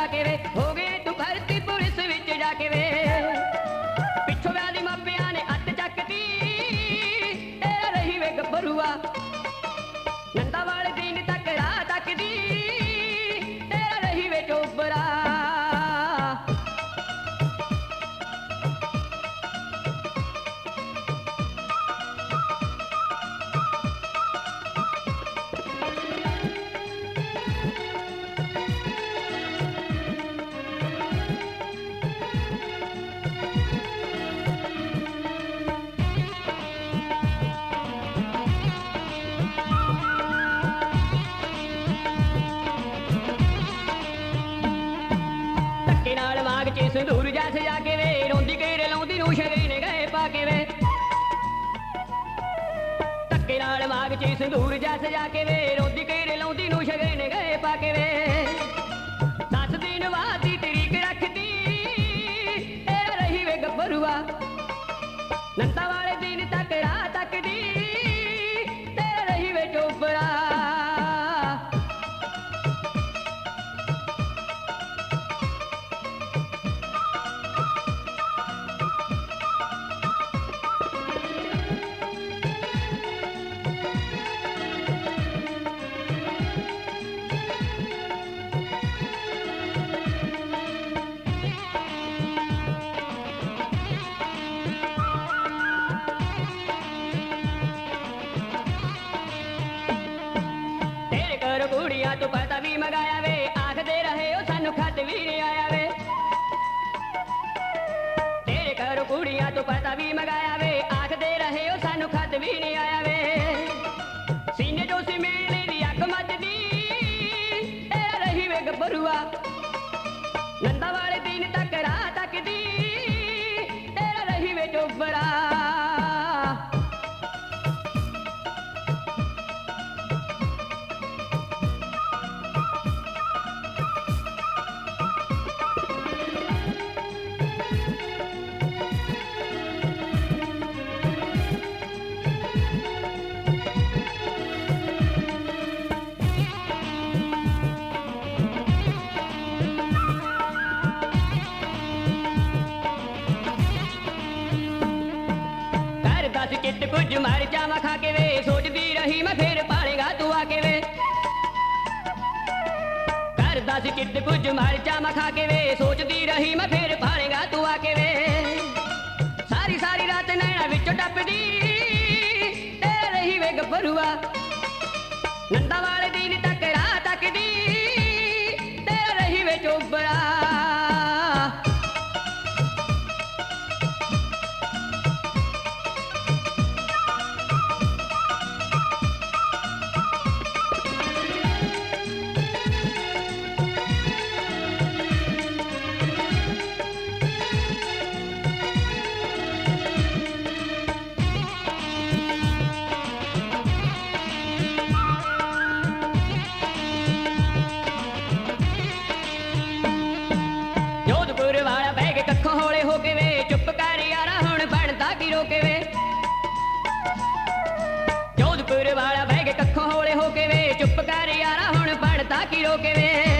ਜਾ ਕੇ ਵੇ ਹੋ ਗਏ ਤੂੰ ਘਰ ਭਰਤੀ ਪੁਲਿਸ ਵਿੱਚ ਜਾ ਕੇ ਵੇ। ਧੱਕੇ ਚ ਸੰਦੂਰ ਜਾ ਸਜਾ ਕੇ ਵੇ, ਰੋਂਦੀ ਕੇ ਲਾਉਂਦੀ ਨੂੰ ਸ਼ਗਨ ਗਏ ਪਾ ਕੇ ਵੇ। ਧੱਕੇ ਨਾਲ ਮਾਗ ਚ ਸੰਦੂਰ ਜਾ ਸਜਾ ਕੇ ਵੇ, ਰੋਂਦੀ ਕੇ ਲਾਉਂਦੀ ਨੂੰ ਸ਼ਗਨ ਗਏ ਪਾ ਕੇ ਵੇ। ਦਸ ਦਿਨ ਬਾਅਦ ਦੀ ਤਰੀਕ ਰੱਖਦੀ ਤੇਰਾ ਰਹੀ ਵੇ ਗੱਭਰੂਆ। ਨੰਦਾ ਮਗਾਇਆ ਵੇ ਆਖਦੇ ਰਹੇ ਉਹ ਸਾਨੂੰ ਖਤ ਵੀ ਨਹੀਂ ਆਇਆ ਵੇ ਤੇਰੇ ਘਰ ਕੁੜੀਆਂ ਤੋਂ ਪਤਾ ਵੀ ਮੰਗਾਇਆ ਵੇ ਆਖਦੇ ਰਹੇ ਉਹ ਸਾਨੂੰ ਖਤ ਵੀ ਨਹੀਂ ਆਇਆ ਵੇ ਸੀਨੇ ਜੋ ਸੀ ਮੇਲੇ ਦੀ ਅੱਗ ਮੱਚਦੀ, ਤੇਰਾ ਰਹੀ ਵੇ ਗੱਭਰੂਆ ਨੰਦਾ ਵਾਲੇ ਦਿਨ ਤੱਕ ਕਰ ਦੱਸ ਕਿੱਟ ਕੁਝ ਮਰ ਜਾਵਾਂ ਖਾ ਕੇ ਵੇ, ਸੋਚਦੀ ਰਹੀ ਮੈਂ ਫੇਰ ਪਾਲੇਗਾ ਤੂੰ ਆ ਕੇ ਵੇ। ਕਰ ਦੱਸ ਕਿੱਟ ਕੁਝ ਮਰ ਜਾਵਾਂ ਖਾ ਕੇ ਵੇ, ਸੋਚਦੀ ਰਹੀ ਮੈਂ ਫੇਰ ਪਾਲੇਗਾ ਤੂੰ ਆ ਕੇ ਵੇ। ਸਾਰੀ ਸਾਰੀ ਰਾਤ ਨੈਣਾ ਵਿੱਚੋਂ ਟੱਪਦੀ ਜੋਧਪੁਰ ਵਾਲਾ ਬਹਿ ਕੇ ਕੱਖੋਂ ਹੌਲੇ ਹੋ ਕੇ ਵੇ, ਚੁੱਪ ਕਰ ਯਾਰਾ, ਹੁਣ ਬਣਦਾ ਕੀ ਰੋਕੇ ਵੇ।